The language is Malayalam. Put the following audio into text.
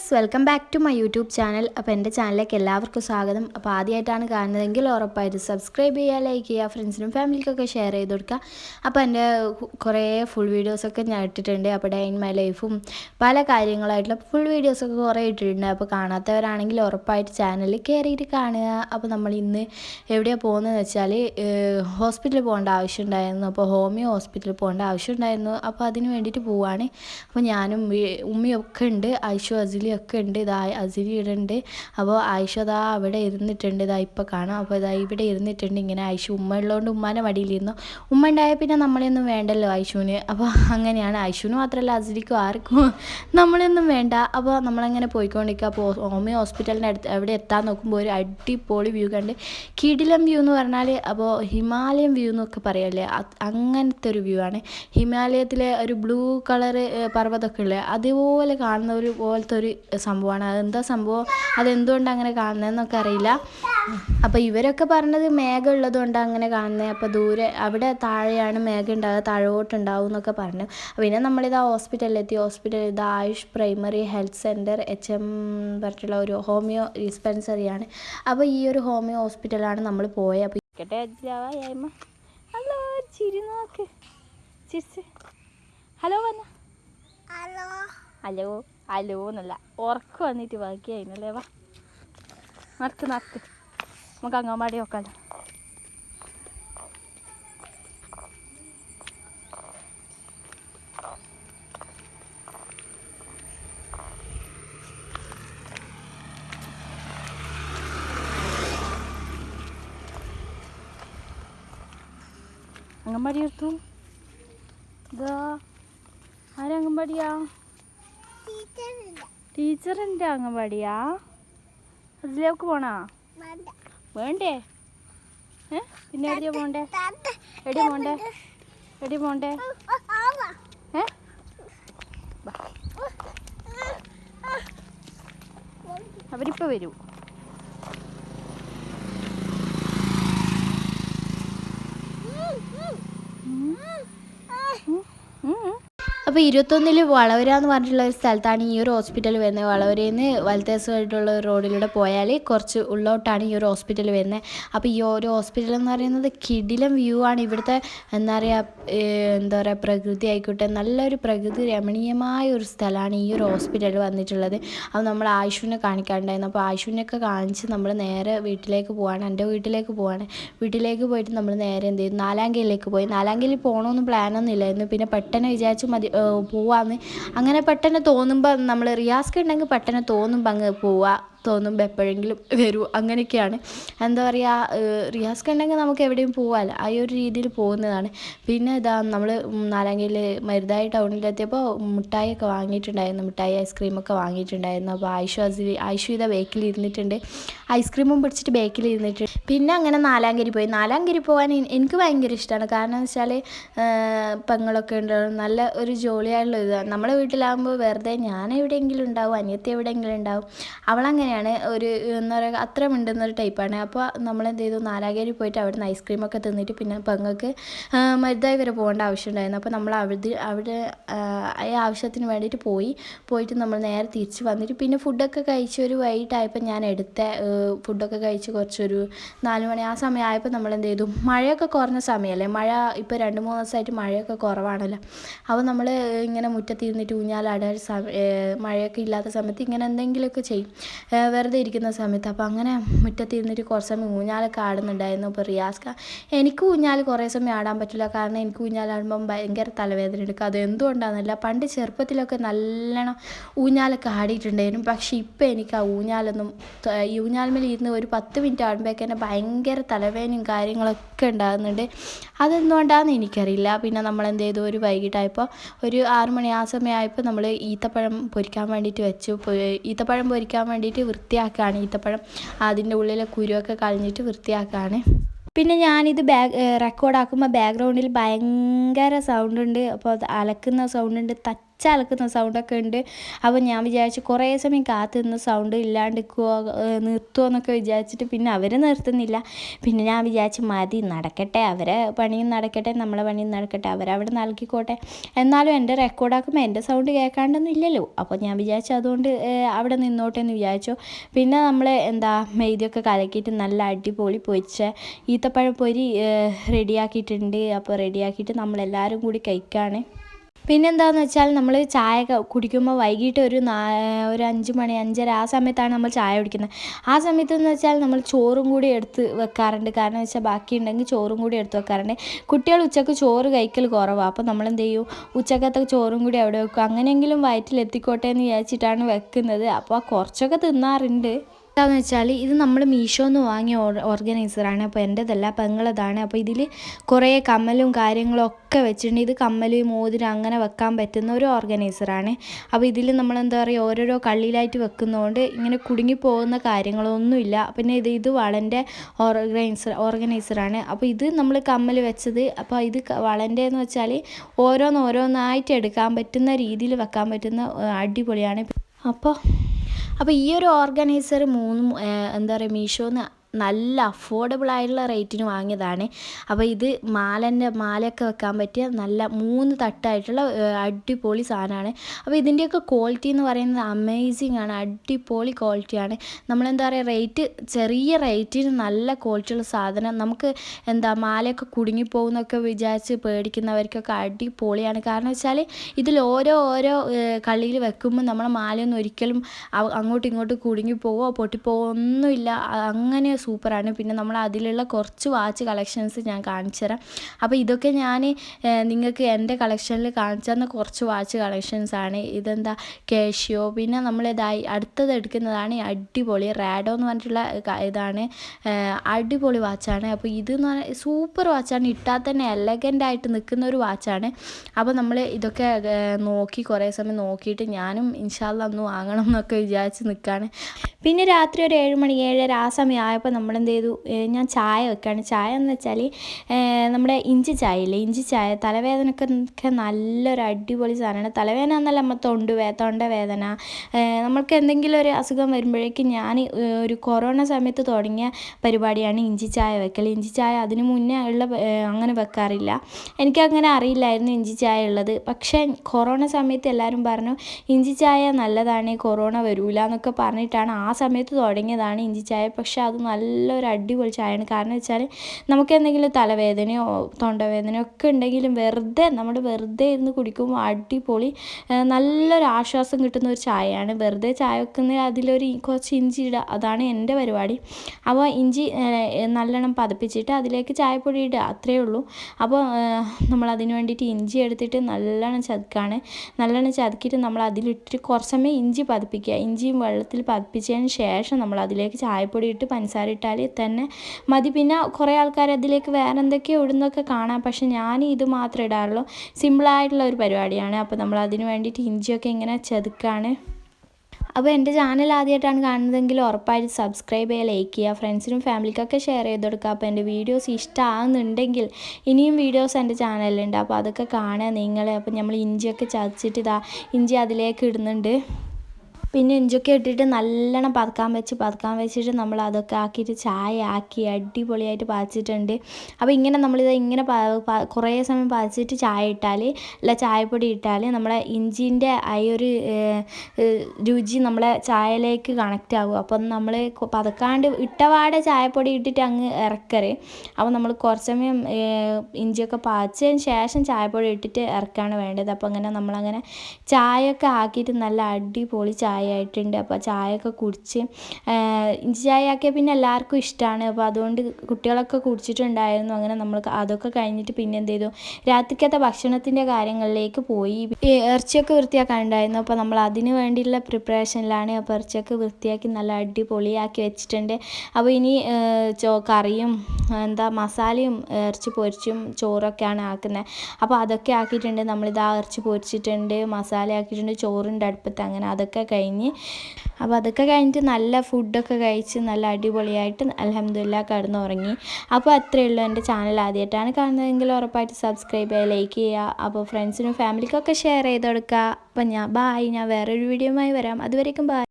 Guys welcome back to my YouTube channel അപ്പോൾ എന്റെ ചാനലിലേക്ക് എല്ലാവർക്കും സ്വാഗതം. അപ്പോൾ ആദ്യമായിട്ടാണ് കാണുന്നതെങ്കിൽ ഉറപ്പായിട്ട് സബ്സ്ക്രൈബ് ചെയ്യുക ലൈക്ക് ചെയ്യുക ഫ്രണ്ട്സിനും ഫാമിലിക്കൊക്കെ ഷെയർ ചെയ്ത് കൊടുക്കുക. അപ്പോൾ എന്റെ കുറേ ഫുൾ വീഡിയോസൊക്കെ ഞാൻ ഇട്ടിട്ടുണ്ട്. അപ്പോൾ ഡേ ഇൻ മൈ ലൈഫും പല കാര്യങ്ങളായിട്ടുള്ള ഫുൾ വീഡിയോസൊക്കെ കുറേ ഇട്ടിട്ടുണ്ട്. അപ്പോൾ കാണാത്തവരാണെങ്കിൽ ഉറപ്പായിട്ട് ചാനലിൽ കയറിയിട്ട് കാണുക. അപ്പോൾ നമ്മൾ ഇന്ന് എവിടെയാണ് പോകുന്നതെന്ന് വെച്ചാൽ ഹോസ്പിറ്റലിൽ പോകേണ്ട ആവശ്യമുണ്ടായിരുന്നു. അപ്പോൾ ഹോമിയോ ഹോസ്പിറ്റലിൽ പോകേണ്ട ആവശ്യമുണ്ടായിരുന്നു. അപ്പോൾ അതിന് വേണ്ടിയിട്ട് പോവുകയാണ് അപ്പോൾ ഞാനും ഉമ്മയൊക്കെ ഉണ്ട്. ഐഷു അസിലി ഒക്കെ ഉണ്ട്. ഇതാ ഇവിടെ ഉണ്ട്. അപ്പോൾ ആയിഷ അതാ അവിടെ ഇരുന്നിട്ടുണ്ട്. ഇതാ ഇപ്പോൾ കാണാം. അപ്പോൾ ഇതാ ഇവിടെ ഇരുന്നിട്ടുണ്ട്. ഇങ്ങനെ ആയിഷ ഉമ്മ ഉള്ളതുകൊണ്ട് ഉമ്മാന്റെ മടിയിലിരുന്നു. ഉമ്മ ഉണ്ടായ പിന്നെ നമ്മളെയൊന്നും വേണ്ടല്ലോ ആയിഷുവിന്. അപ്പോൾ അങ്ങനെയാണ്. ആയിഷുവിന് മാത്രമല്ല അസിരിക്കും ആർക്കും നമ്മളെയൊന്നും വേണ്ട. അപ്പോൾ നമ്മളങ്ങനെ പോയിക്കൊണ്ടിരിക്കുക. അപ്പോൾ ഹോമിയോ ഹോസ്പിറ്റലിന്റെ അടുത്ത് അവിടെ എത്താൻ നോക്കുമ്പോൾ ഒരു അടിപൊളി വ്യൂ കണ്ട്. കിടിലം വ്യൂ എന്ന് പറഞ്ഞാൽ അപ്പോൾ ഹിമാലയം വ്യൂ എന്നൊക്കെ പറയല്ലേ? അങ്ങനത്തെ ഒരു വ്യൂ ആണ്. ഹിമാലയത്തിലെ ഒരു ബ്ലൂ കളർ പർവതമൊക്കെ ഉള്ളത്. അതുപോലെ കാണുന്ന ഒരു പോലത്തെ ഒരു സംഭവമാണ്. അതെന്താ സംഭവം? അതെന്തുകൊണ്ട് അങ്ങനെ കാണുന്നതെന്നൊക്കെ അറിയില്ല. അപ്പോൾ ഇവരൊക്കെ പറഞ്ഞത് മേഘം ഉള്ളതുകൊണ്ട് അങ്ങനെ കാണുന്നത് അപ്പോൾ ദൂരെ അവിടെ താഴെയാണ് മേഘം ഉണ്ടാകുക താഴോട്ടുണ്ടാവും എന്നൊക്കെ പറഞ്ഞു. പിന്നെ നമ്മളിത് ഹോസ്പിറ്റലിലെത്തി. ഹോസ്പിറ്റൽ ഇത് Ayush primary health centre H M പറഞ്ഞിട്ടുള്ള ഒരു ഹോമിയോ ഡിസ്പെൻസറിയാണ്. അപ്പോൾ ഈ ഒരു ഹോമിയോ ഹോസ്പിറ്റലാണ് നമ്മൾ പോയത് അപ്പോൾ ഹലോ ചിരി നോക്ക്. ചിരിച്ച്. ഹലോ വന്ന. ഹലോ. ഹലോ. ഹലോ എന്നല്ല. ഉറക്കം വന്നിട്ട് ബാക്കിയായിരുന്നല്ലേ വാ. നടക്ക് നടക്ക്. നമുക്ക് അങ്ങാടി നോക്കാലോ. അംഗൻവാടി എടുത്തു ഇതാ. ആരാ അംഗൻവാടിയാ ടീച്ചറില്ല ടീച്ചറിന്റെ അംഗൻവാടിയാ? അതിലേക്ക് പോണാ? വേണ്ട. ഏ? പിന്നെ എവിടെയാ പോണ്ടേ? എടി പോണ്ടേ? എടി പോണ്ടേ? ഏ? അവരിപ്പോൾ വരൂ. അപ്പോൾ ഇരുപത്തൊന്നിൽ വളവര എന്ന് പറഞ്ഞിട്ടുള്ള ഒരു സ്ഥലത്താണ് ഈ ഒരു ഹോസ്പിറ്റൽ വരുന്നത്. വളവരയിൽ നിന്ന് വലത്തേസമായിട്ടുള്ള റോഡിലൂടെ പോയാൽ കുറച്ച് ഉള്ളോട്ടാണ് ഈ ഒരു ഹോസ്പിറ്റൽ വരുന്നത്. അപ്പോൾ ഈ ഒരു ഹോസ്പിറ്റൽ എന്ന് പറയുന്നത് കിടിലം വ്യൂ ആണ്. ഇവിടുത്തെ എന്താ പറയുക എന്താ പറയുക പ്രകൃതി ആയിക്കോട്ടെ നല്ലൊരു പ്രകൃതി രമണീയമായ ഒരു സ്ഥലമാണ് ഈ ഒരു ഹോസ്പിറ്റൽ വന്നിട്ടുള്ളത്. അപ്പോൾ നമ്മൾ ആയുഷിനെ കാണിക്കാണ്ടായിരുന്നു. അപ്പോൾ ആയുഷിനെയൊക്കെ കാണിച്ച് നമ്മൾ നേരെ വീട്ടിലേക്ക് പോവാണ്. എന്റെ വീട്ടിലേക്ക് പോവാണ്. വീട്ടിലേക്ക് പോയിട്ട് നമ്മൾ നേരെ എന്ത് ചെയ്തു? നാലാങ്കയിലേക്ക് പോയി. നാലാങ്കയിൽ പോകണമെന്ന് പ്ലാനൊന്നും ഇല്ലായിരുന്നു. പിന്നെ പെട്ടെന്ന് വിചാരിച്ചു മതി പോവാന്ന്. അങ്ങനെ പെട്ടെന്ന് തോന്നുമ്പോൾ നമ്മൾ റിയാസ്ക്ക് ഉണ്ടെങ്കിൽ പെട്ടെന്ന് തോന്നുമ്പോൾ അങ്ങ് പോവുക തോന്നുമ്പോൾ എപ്പോഴെങ്കിലും വരൂ. അങ്ങനെയൊക്കെയാണ്. എന്താ പറയുക റിയാസ് ഉണ്ടെങ്കിൽ നമുക്ക് എവിടെയും പോകാമല്ലോ ആ ഒരു രീതിയിൽ പോകുന്നതാണ്. പിന്നെ ഇതാ നമ്മൾ നാലാങ്കയിൽ മരുതായി ടൗണിലെത്തിയപ്പോൾ മിഠായിയൊക്കെ വാങ്ങിയിട്ടുണ്ടായിരുന്നു. മിഠായി ഐസ്ക്രീമൊക്കെ വാങ്ങിയിട്ടുണ്ടായിരുന്നു. അപ്പോൾ ആയിഷു അസി ആയിഷു ഇതാ ബേക്കിൽ ഇരുന്നിട്ടുണ്ട്. ഐസ്ക്രീമും പിടിച്ചിട്ട് ബേക്കിൽ ഇരുന്നിട്ടുണ്ട് പിന്നെ അങ്ങനെ നാലാങ്കരി പോയി. നാലാങ്കരി പോകാൻ എനിക്ക് ഭയങ്കര ഇഷ്ടമാണ് കാരണം എന്ന് വെച്ചാൽ പെങ്ങളൊക്കെ ഉണ്ടാവും. നല്ല ഒരു ജോലിയായുള്ള ഇതാണ് നമ്മുടെ വീട്ടിലാകുമ്പോൾ വെറുതെ ഞാൻ എവിടെയെങ്കിലും ഉണ്ടാവും അനിയത്തി എവിടെയെങ്കിലും ഉണ്ടാവും. അവളങ്ങനെയാണ് ഒരു എന്താ പറയുക അത്ര മിണ്ടുന്നൊരു ടൈപ്പാണ്. അപ്പോൾ നമ്മൾ എന്ത് ചെയ്തു? നാലാകേരി പോയിട്ട് അവിടെ നിന്ന് ഐസ്ക്രീമൊക്കെ തിന്നിട്ട് പിന്നെ പെങ്ങൾക്ക് മരുതായി വരെ പോകേണ്ട ആവശ്യമുണ്ടായിരുന്നു. അപ്പോൾ നമ്മൾ അവിടെ അവിടെ ഈ ആവശ്യത്തിന് വേണ്ടിയിട്ട് പോയി. പോയിട്ട് നമ്മൾ നേരെ തിരിച്ച് വന്നിട്ട് പിന്നെ ഫുഡൊക്കെ കഴിച്ച് ഒരു വൈകിട്ടായപ്പോൾ ഞാൻ എടുത്ത ഫുഡൊക്കെ കഴിച്ച് കുറച്ചൊരു നാല് മണി ആ സമയമായപ്പോൾ നമ്മൾ എന്ത് ചെയ്തു? മഴയൊക്കെ കുറഞ്ഞ സമയമല്ലേ? മഴ ഇപ്പോൾ രണ്ട് മൂന്ന് ദിവസമായിട്ട് മഴയൊക്കെ കുറവാണല്ലോ. അപ്പോൾ നമ്മൾ ഇങ്ങനെ മുറ്റത്തിരുന്നിട്ട് ഊഞ്ഞാലാടാൻ മഴയൊക്കെ ഇല്ലാത്ത സമയത്ത് ഇങ്ങനെ എന്തെങ്കിലുമൊക്കെ ചെയ്യും. വെറുതെ ഇരിക്കുന്ന സമയത്ത് അപ്പോൾ അങ്ങനെ മുറ്റത്തിരുന്നിട്ട് കുറച്ച് സമയം ഊഞ്ഞാലൊക്കെ ആടുന്നുണ്ടായിരുന്നു. അപ്പോൾ റിയാസ്ക എനിക്ക് ഊഞ്ഞാൽ കുറേ സമയം ആടാൻ പറ്റില്ല. കാരണം എനിക്ക് ഊഞ്ഞാലാടുമ്പം ഭയങ്കര തലവേദന എടുക്കും. അത് എന്തുകൊണ്ടാണെന്നല്ല പണ്ട് ചെറുപ്പത്തിലൊക്കെ നല്ലോണം ഊഞ്ഞാലൊക്കെ ആടിയിട്ടുണ്ടായിരുന്നു. പക്ഷേ ഇപ്പം എനിക്ക് ആ ഊഞ്ഞാലൊന്നും ഈ ഊഞ്ഞാൽമേൽ ഇരുന്ന് ഒരു പത്ത് മിനിറ്റ് ആടുമ്പോഴേക്ക് തന്നെ ഭയങ്കര തലവേദനയും കാര്യങ്ങളൊക്കെ ഉണ്ടാകുന്നുണ്ട്. അതെന്തുകൊണ്ടാണെന്ന് എനിക്കറിയില്ല. പിന്നെ നമ്മൾ എന്ത് ചെയ്തു? ഒരു വൈകിട്ടായപ്പോൾ ഒരു ആറുമണി ആ സമയമായപ്പോൾ നമ്മൾ ഈത്തപ്പഴം പൊരിക്കാൻ വേണ്ടിയിട്ട് വെച്ചു. ഈത്തപ്പഴം പൊരിക്കാൻ വേണ്ടിയിട്ട് വൃത്തിയാക്കുകയാണ് ഈത്തപ്പഴം. അതിന്റെ ഉള്ളിലെ കുരുവൊക്കെ കളഞ്ഞിട്ട് വൃത്തിയാക്കുകയാണ് പിന്നെ ഞാനിത് ബാഗ് റെക്കോർഡാക്കുമ്പോൾ ബാക്ക്ഗ്രൗണ്ടിൽ ഭയങ്കര സൗണ്ട് ഉണ്ട്. അപ്പോൾ അത് അലക്കുന്ന സൗണ്ട് ഉണ്ട്. തച്ച് ഒച്ച അലക്കുന്ന സൗണ്ടൊക്കെ ഉണ്ട്. അപ്പോൾ ഞാൻ വിചാരിച്ചു കുറേ സമയം കാത്തു നിന്ന് സൗണ്ട് ഇല്ലാണ്ടിരിക്കുമോ നിർത്തുമോ എന്നൊക്കെ വിചാരിച്ചിട്ട് പിന്നെ അവർ നിർത്തുന്നില്ല. പിന്നെ ഞാൻ വിചാരിച്ചു മതി നടക്കട്ടെ അവരെ പണിയും നടക്കട്ടെ നമ്മളെ പണിയും നടക്കട്ടെ അവരവിടെ നൽകിക്കോട്ടെ. എന്നാലും എന്റെ റെക്കോർഡാക്കുമ്പോൾ എന്റെ സൗണ്ട് കേൾക്കാണ്ടൊന്നും ഇല്ലല്ലോ. അപ്പോൾ ഞാൻ വിചാരിച്ചു അതുകൊണ്ട് അവിടെ നിന്നോട്ടെ എന്ന് വിചാരിച്ചു. പിന്നെ നമ്മൾ എന്താ മെയ്തിയൊക്കെ കലക്കിയിട്ട് നല്ല അടിപൊളി പൊരിച്ച ഈത്തപ്പഴം പൊരി റെഡിയാക്കിയിട്ടുണ്ട്. അപ്പോൾ റെഡിയാക്കിയിട്ട് നമ്മളെല്ലാവരും കൂടി കഴിക്കുകയാണ് പിന്നെന്താന്ന് വെച്ചാൽ നമ്മൾ ചായ കുടിക്കുമ്പോൾ വൈകിട്ട് ഒരു ഒരു അഞ്ച് മണി അഞ്ചര ആ സമയത്താണ് നമ്മൾ ചായ കുടിക്കുന്നത്. ആ സമയത്ത് എന്ന് വെച്ചാൽ നമ്മൾ ചോറും കൂടി എടുത്ത് വെക്കാറുണ്ട്. കാരണം വെച്ചാൽ ബാക്കി ഉണ്ടെങ്കിൽ ചോറും കൂടി എടുത്ത് വെക്കാറുണ്ട്. കുട്ടികൾ ഉച്ചയ്ക്ക് ചോറ് കഴിക്കൽ കുറവാണ് അപ്പോൾ നമ്മൾ എന്ത് ചെയ്യും? ഉച്ചക്കത്തെ ചോറും കൂടി അവിടെ വെക്കും. അങ്ങനെയെങ്കിലും വയറ്റിൽ എത്തിക്കോട്ടെ എന്ന് വിചാരിച്ചിട്ടാണ് വെക്കുന്നത്. അപ്പോൾ കുറച്ചൊക്കെ തിന്നാറുണ്ട്. എന്താണെന്ന് വെച്ചാൽ ഇത് നമ്മൾ മീഷോ മീഷോന്ന് വാങ്ങിയ ഓർഗനൈസറാണ്. അപ്പോൾ എന്റെതല്ല പെങ്ങളതാണ് അപ്പോൾ ഇതിൽ കുറേ കമ്മലും കാര്യങ്ങളും ഒക്കെ വെച്ചിട്ടുണ്ട്. ഇത് കമ്മൽ മോതിരം അങ്ങനെ വെക്കാൻ പറ്റുന്ന ഒരു ഓർഗനൈസറാണ്. അപ്പോൾ ഇതിൽ നമ്മൾ എന്താ പറയുക ഓരോരോ കള്ളിയിലായിട്ട് വെക്കുന്നതുകൊണ്ട് ഇങ്ങനെ കുടുങ്ങി പോകുന്ന കാര്യങ്ങളൊന്നുമില്ല. പിന്നെ ഇത് ഇത് വളന്റെ ഓർഗനൈസർ ഓർഗനൈസറാണ്. അപ്പോൾ ഇത് നമ്മൾ കമ്മൽ വെച്ചത് അപ്പോൾ ഇത് വളന്റെ എന്ന് വെച്ചാൽ ഓരോന്നോരോന്നായിട്ട് എടുക്കാൻ പറ്റുന്ന രീതിയിൽ വെക്കാൻ പറ്റുന്ന അടിപൊളിയാണ്. അപ്പോൾ അപ്പോൾ ഈ ഒരു ഓർഗനൈസർ മൂന്നും എന്താ പറയുക മീഷോന്ന് നല്ല അഫോർഡബിൾ ആയിട്ടുള്ള റേറ്റിന് വാങ്ങിയതാണ്. അപ്പോൾ ഇത് മാലന്റെ മാലയൊക്കെ വെക്കാൻ പറ്റിയ നല്ല മൂന്ന് തട്ടായിട്ടുള്ള അടിപൊളി സാധനമാണ്. അപ്പോൾ ഇതിന്റെയൊക്കെ ക്വാളിറ്റി എന്ന് പറയുന്നത് അമേസിങ് ആണ്. അടിപൊളി ക്വാളിറ്റിയാണ് നമ്മളെന്താ പറയുക റേറ്റ് ചെറിയ റേറ്റിന് നല്ല ക്വാളിറ്റിയുള്ള സാധനം. നമുക്ക് എന്താ മാലയൊക്കെ കുടുങ്ങിപ്പോകുന്നൊക്കെ വിചാരിച്ച് പേടിക്കുന്നവർക്കൊക്കെ അടിപൊളിയാണ്. കാരണം വെച്ചാൽ ഇതിൽ ഓരോ ഓരോ കള്ളിയിൽ വെക്കുമ്പോൾ നമ്മളെ മാലയൊന്നും ഒരിക്കലും അങ്ങോട്ടും ഇങ്ങോട്ടും കുടുങ്ങിപ്പോവോ പൊട്ടിപ്പോവോ ഒന്നുമില്ല. അങ്ങനെ സൂപ്പറാണ്. പിന്നെ നമ്മൾ അതിലുള്ള കുറച്ച് വാച്ച് കളക്ഷൻസ് ഞാൻ കാണിച്ചു തരാം. അപ്പോൾ ഇതൊക്കെ ഞാൻ നിങ്ങൾക്ക് എന്റെ കളക്ഷനിൽ കാണിച്ചു തന്ന കുറച്ച് വാച്ച് കളക്ഷൻസ് ആണ്. ഇതെന്താ? കേഷ്യോ പിന്നെ നമ്മൾ ഇതായി അടുത്തത് എടുക്കുന്നതാണ് അടിപൊളി റാഡോ എന്ന് പറഞ്ഞിട്ടുള്ള ഇതാണ് അടിപൊളി വാച്ചാണ് അപ്പോൾ ഇത് എന്ന് പറഞ്ഞാൽ സൂപ്പർ വാച്ചാണ് ഇട്ടാൽ തന്നെ എലഗന്റ് ആയിട്ട് നിൽക്കുന്ന ഒരു വാച്ചാണ് അപ്പോൾ നമ്മൾ ഇതൊക്കെ നോക്കി കുറേ സമയം നോക്കിയിട്ട് ഞാനും ഇൻഷാല്ല ഒന്ന് വാങ്ങണം എന്നൊക്കെ വിചാരിച്ച് നിൽക്കുകയാണ് പിന്നെ രാത്രി ഒരു ഏഴ് മണി ഏഴര ആ സമയം ആയപ്പോൾ നമ്മൾ എന്ത് ചെയ്തു ഞാൻ ചായ വെക്കുകയാണ് ചായ എന്ന് വെച്ചാൽ നമ്മുടെ ഇഞ്ചി ചായ ഇല്ലേ ഇഞ്ചി ചായ തലവേദനക്ക് ഒക്കെ നല്ലൊരു അടിപൊളി സാധനമാണ്. തലവേദന എന്നല്ല നമ്മൾ തൊണ്ട് വേ തൊണ്ട വേദന. നമ്മൾക്ക് എന്തെങ്കിലും ഒരു അസുഖം വരുമ്പോഴേക്കും ഞാൻ ഒരു കൊറോണ സമയത്ത് തുടങ്ങിയ പരിപാടിയാണ് ഇഞ്ചി ചായ വെക്കൽ. ഇഞ്ചി ചായ അതിന് മുന്നേ ഉള്ള അങ്ങനെ വെക്കാറില്ല. എനിക്കങ്ങനെ അറിയില്ലായിരുന്നു ഇഞ്ചി ചായ ഉള്ളത്. പക്ഷേ കൊറോണ സമയത്ത് എല്ലാവരും പറഞ്ഞു ഇഞ്ചി ചായ നല്ലതാണ് കൊറോണ വരൂല എന്നൊക്കെ പറഞ്ഞിട്ടാണ് ആ സമയത്ത് തുടങ്ങിയതാണ് ഇഞ്ചി ചായ. പക്ഷേ അത് നല്ലൊരു അടിപൊളി ചായയാണ്. കാരണം വെച്ചാൽ നമുക്ക് എന്തെങ്കിലും തലവേദനയോ തൊണ്ടവേദനയോ ഒക്കെ ഉണ്ടെങ്കിലും വെറുതെ നമ്മൾ വെറുതെ ഇരുന്ന് കുടിക്കുമ്പോൾ അടിപൊളി നല്ലൊരു ആശ്വാസം കിട്ടുന്ന ഒരു ചായയാണ്. വെറുതെ ചായ വെക്കുന്ന അതിലൊരു കുറച്ച് ഇഞ്ചി ഇടുക അതാണ് എന്റെ പരിപാടി. അപ്പോൾ ഇഞ്ചി നല്ലോണം പതപ്പിച്ചിട്ട് അതിലേക്ക് ചായപ്പൊടി ഇടുക അത്രയേ ഉള്ളൂ. അപ്പോൾ നമ്മൾ അതിന് വേണ്ടിയിട്ട് ഇഞ്ചി എടുത്തിട്ട് നല്ലോണം ചതുക്കാണ്. നല്ലോണം ചതുക്കിയിട്ട് നമ്മൾ അതിലിട്ടിട്ട് കുറച്ച് സമയം ഇഞ്ചി പതിപ്പിക്കുക. ഇഞ്ചിയും വെള്ളത്തിൽ പതിപ്പിച്ചതിന് ശേഷം നമ്മൾ അതിലേക്ക് ചായപ്പൊടി ഇട്ട് പഞ്ചസാര ഇട്ടാൽ തന്നെ മതി. പിന്നെ കുറേ ആൾക്കാർ അതിലേക്ക് വേറെ എന്തൊക്കെയോ ഇടുന്നൊക്കെ കാണാം. പക്ഷെ ഞാൻ ഇത് മാത്രമേ ഇടാറുള്ളൂ. സിമ്പിളായിട്ടുള്ള ഒരു പരിപാടിയാണ്. അപ്പോൾ നമ്മൾ അതിന് വേണ്ടിയിട്ട് ഇഞ്ചിയൊക്കെ ഇങ്ങനെ ചതുക്കാണ്. അപ്പോൾ എന്റെ ചാനൽ ആദ്യമായിട്ടാണ് കാണുന്നതെങ്കിൽ ഉറപ്പായിട്ട് സബ്സ്ക്രൈബ് ചെയ്യുക ലൈക്ക് ചെയ്യുക ഫ്രണ്ട്സിനും ഫാമിലിക്കൊക്കെ ഷെയർ ചെയ്ത് കൊടുക്കുക. അപ്പോൾ എന്റെ വീഡിയോസ് ഇഷ്ടമാകുന്നുണ്ടെങ്കിൽ ഇനിയും വീഡിയോസ് എന്റെ ചാനലിലുണ്ട്. അപ്പോൾ അതൊക്കെ കാണുക നിങ്ങൾ അപ്പോൾ നമ്മൾ ഇഞ്ചിയൊക്കെ ചതച്ചിട്ട് ഇതാ ഇഞ്ചി അതിലേക്ക് ഇടുന്നുണ്ട്. പിന്നെ ഇഞ്ചൊക്കെ ഇട്ടിട്ട് നല്ലോണം പതക്കാൻ വെച്ച് പതക്കാൻ വെച്ചിട്ട് നമ്മൾ അതൊക്കെ ആക്കിയിട്ട് ചായ ആക്കി അടിപൊളിയായിട്ട് പാച്ചിട്ടുണ്ട് അപ്പോൾ ഇങ്ങനെ നമ്മളിത് ഇങ്ങനെ കുറേ സമയം പാച്ചിട്ട് ചായ ഇട്ടാൽ അല്ല ചായപ്പൊടി ഇട്ടാൽ നമ്മളെ ഇഞ്ചിന്റെ ആ ഒരു രുചി നമ്മളെ ചായയിലേക്ക് കണക്റ്റ് ആകും അപ്പം നമ്മൾ പതക്കാണ്ട് ഇട്ടപാടെ ചായപ്പൊടി ഇട്ടിട്ട് അങ്ങ് ഇറക്കരുത് അപ്പോൾ നമ്മൾ കുറച്ച് സമയം ഇഞ്ചിയൊക്കെ പാച്ചതിന് ശേഷം ചായപ്പൊടി ഇട്ടിട്ട് ഇറക്കാണ് വേണ്ടത്. അപ്പോൾ അങ്ങനെ നമ്മളങ്ങനെ ചായയൊക്കെ ആക്കിയിട്ട് നല്ല അടിപൊളി ചായ ആയിട്ടുണ്ട് അപ്പോൾ ഒക്കെ കുടിച്ച് ഇഞ്ചി ചായ ആക്കിയാൽ പിന്നെ എല്ലാവർക്കും ഇഷ്ടമാണ് അപ്പോൾ അതുകൊണ്ട് കുട്ടികളൊക്കെ കുടിച്ചിട്ടുണ്ടായിരുന്നു. അങ്ങനെ നമ്മൾ അതൊക്കെ കഴിഞ്ഞിട്ട് പിന്നെ എന്ത് ചെയ്തു? രാത്രിക്കത്തെ ഭക്ഷണത്തിന്റെ കാര്യങ്ങളിലേക്ക് പോയി. ഇറച്ചിയൊക്കെ വൃത്തിയാക്കാനുണ്ടായിരുന്നു. അപ്പോൾ നമ്മൾ അതിന് വേണ്ടിയുള്ള പ്രിപ്പറേഷനിലാണ് അപ്പോൾ ഇറച്ചിയൊക്കെ വൃത്തിയാക്കി നല്ല അടിപൊളിയാക്കി വെച്ചിട്ടുണ്ട്. അപ്പോൾ ഇനി ചോ കറിയും എന്താ മസാലയും ഇറച്ചി പൊരിച്ചും ചോറൊക്കെയാണ് ആക്കുന്നത്. അപ്പോൾ അതൊക്കെ ആക്കിയിട്ടുണ്ട്. നമ്മളിതാ ഇറച്ചി പൊരിച്ചിട്ടുണ്ട് മസാല ആക്കിയിട്ടുണ്ട് ചോറുണ്ട് അടുപ്പത്ത് അങ്ങനെ അതൊക്കെ കഴിഞ്ഞ് കഴിഞ്ഞ്. അപ്പോൾ അതൊക്കെ കഴിഞ്ഞിട്ട് നല്ല ഫുഡൊക്കെ കഴിച്ച് നല്ല അടിപൊളിയായിട്ട് അലഹമില്ല കിടന്നുറങ്ങി. അപ്പോൾ അത്രയേ ഉള്ളൂ എന്റെ ചാനൽ ആദ്യമായിട്ടാണ് കാണുന്നതെങ്കിൽ ഉറപ്പായിട്ട് സബ്സ്ക്രൈബ് ചെയ്യുക ലൈക്ക് ചെയ്യുക. അപ്പോൾ ഫ്രണ്ട്സിനും ഫാമിലിക്കൊക്കെ ഷെയർ ചെയ്ത് കൊടുക്കുക. അപ്പോൾ ഞാൻ ബായ് ഞാൻ വേറൊരു വീഡിയോയുമായി വരാം. അതുവരേക്കും ബായ്